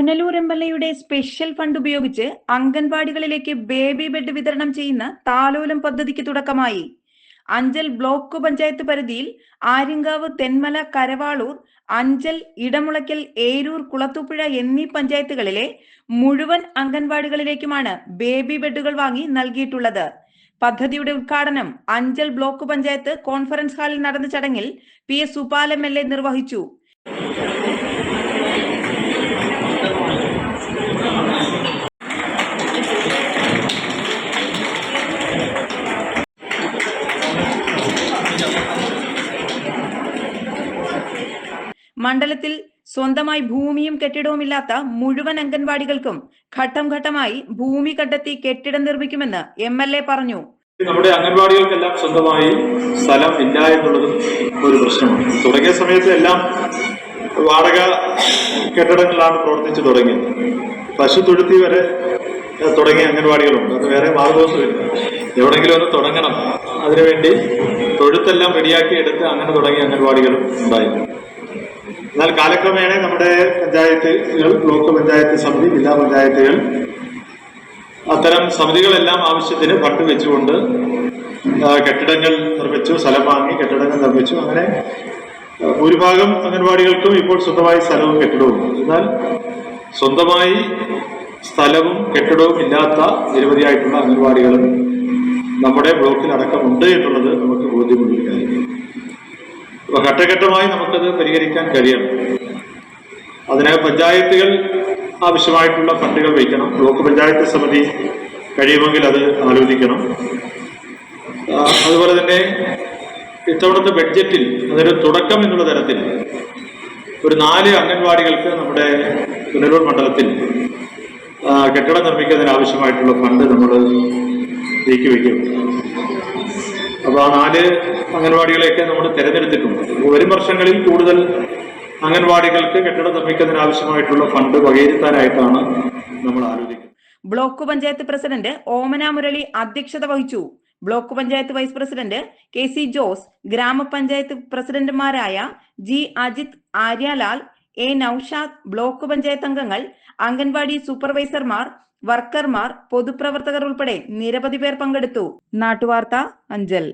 Punalur M L എയുടെ special fund ഉപയോഗിച്ച് അംഗൻവാടികളിലേക്ക് ബേബി ബെഡ് വിതരണം ചെയ്യുന്ന താലോലം പദ്ധതിക്ക് തുടക്കമായി. അഞ്ചൽ ബ്ലോക്ക് പഞ്ചായത്ത് പരിധിയിൽ ആര്യങ്കാവ് തെന്മല കരവാളൂർ അഞ്ചൽ ഇടമുളയ്ക്കൽ ഏരൂർ കുളത്തൂപ്പുഴ എന്നീ പഞ്ചായത്തുകളിലെ മുഴുവൻ അംഗൻവാടികളിലേക്കുമാണ് ബേബി ബെഡുകൾ വാങ്ങി നൽകിയിട്ടുള്ളത്. പദ്ധതിയുടെ ഉദ്ഘാടനം അഞ്ചൽ ബ്ലോക്ക് പഞ്ചായത്ത് കോൺഫറൻസ് ഹാളിൽ നടന്ന ചടങ്ങിൽ P S Supal M L A നിർവഹിച്ചു. മണ്ഡലത്തിൽ സ്വന്തമായി ഭൂമിയും കെട്ടിടവും ഇല്ലാത്ത മുഴുവൻ അംഗൻവാടികൾക്കും ഘട്ടം ഘട്ടമായി ഭൂമി കണ്ടെത്തി കെട്ടിടം നിർമ്മിക്കുമെന്ന് എം എൽ എ പറഞ്ഞു. നമ്മുടെ അംഗൻവാടികൾക്കെല്ലാം സ്വന്തമായി സ്ഥലം ഇല്ല എന്നുള്ളതും ഒരു പ്രശ്നമാണ്. തുടങ്ങിയ സമയത്ത് എല്ലാം വാടക കെട്ടിടങ്ങളിലാണ് പ്രവർത്തിച്ചു തുടങ്ങിയത്. പശു തൊഴുത്തി വരെ തുടങ്ങിയ അംഗൻവാടികളുണ്ട്. അത് വേറെ മാർഗോസമില്ല എവിടെങ്കിലും ഒന്ന് തുടങ്ങണം. അതിനുവേണ്ടി തൊഴുത്തെല്ലാം റെഡിയാക്കി എടുത്ത് അങ്ങനെ തുടങ്ങിയ അംഗൻവാടികളും ഉണ്ടായിരുന്നു എന്നാൽ കാലക്രമേണ നമ്മുടെ പഞ്ചായത്തുകൾ ബ്ലോക്ക് പഞ്ചായത്ത് സമിതി ജില്ലാ പഞ്ചായത്തുകൾ അത്തരം സമിതികളെല്ലാം ആവശ്യത്തിന് ഫണ്ട് വെച്ചുകൊണ്ട് കെട്ടിടങ്ങൾ നിർമ്മിച്ചു സ്ഥലം വാങ്ങി കെട്ടിടങ്ങൾ നിർമ്മിച്ചു അങ്ങനെ ഭൂരിഭാഗം അംഗൻവാടികൾക്കും ഇപ്പോൾ സ്വന്തമായി സ്ഥലവും കെട്ടിടവും. എന്നാൽ സ്വന്തമായി സ്ഥലവും കെട്ടിടവും ഇല്ലാത്ത നിരവധിയായിട്ടുള്ള അംഗൻവാടികളും നമ്മുടെ ബ്ലോക്കിൽ അടക്കമുണ്ട് എന്നുള്ളത് നമുക്ക് ബോധ്യമുള്ള ഒരു കാര്യം അപ്പൊ ഘട്ടഘട്ടമായി നമുക്കത് പരിഹരിക്കാൻ കഴിയണം. അതിന് പഞ്ചായത്തുകൾ ആവശ്യമായിട്ടുള്ള ഫണ്ടുകൾ വയ്ക്കണം. ബ്ലോക്ക് പഞ്ചായത്ത് സമിതി കഴിയുമെങ്കിൽ അത് ആലോചിക്കണം. അതുപോലെ തന്നെ ഇത്തവണത്തെ ബഡ്ജറ്റിൽ അതൊരു തുടക്കം എന്നുള്ള തരത്തിൽ ഒരു നാല് അംഗൻവാടികൾക്ക് നമ്മുടെ പുനലൂർ മണ്ഡലത്തിൽ കെട്ടിടം നിർമ്മിക്കുന്നതിന് ആവശ്യമായിട്ടുള്ള ഫണ്ട് നമ്മൾ നീക്കി വയ്ക്കും. അപ്പോൾ ആ നാല് അംഗൻവാടികളെയൊക്കെ നമ്മൾ തിരഞ്ഞെടുത്തിട്ടുണ്ട്. വരും വർഷങ്ങളിൽ കൂടുതൽ അംഗൻവാടികൾക്ക് കെട്ടിടം നിർമ്മിക്കുന്നതിന് ആവശ്യമായിട്ടുള്ള ഫണ്ട് വകയിരുത്താനായിട്ടാണ് നമ്മൾ ആലോചിക്കുന്നത്. ബ്ലോക്ക് പഞ്ചായത്ത് പ്രസിഡന്റ് ഓമന മുരളി അധ്യക്ഷത വഹിച്ചു. Block panchayat vice president K C Jose ഗ്രാമപഞ്ചായത്ത് പ്രസിഡന്റുമാരായ G Ajith Aryalal A Naushad block panchayat അംഗങ്ങൾ അംഗൻവാടി സൂപ്പർവൈസർമാർ വർക്കർമാർ പൊതുപ്രവർത്തകർ ഉൾപ്പെടെ നിരവധി പേർ പങ്കെടുത്തു. നാട്ടുവാർത്ത അഞ്ചൽ.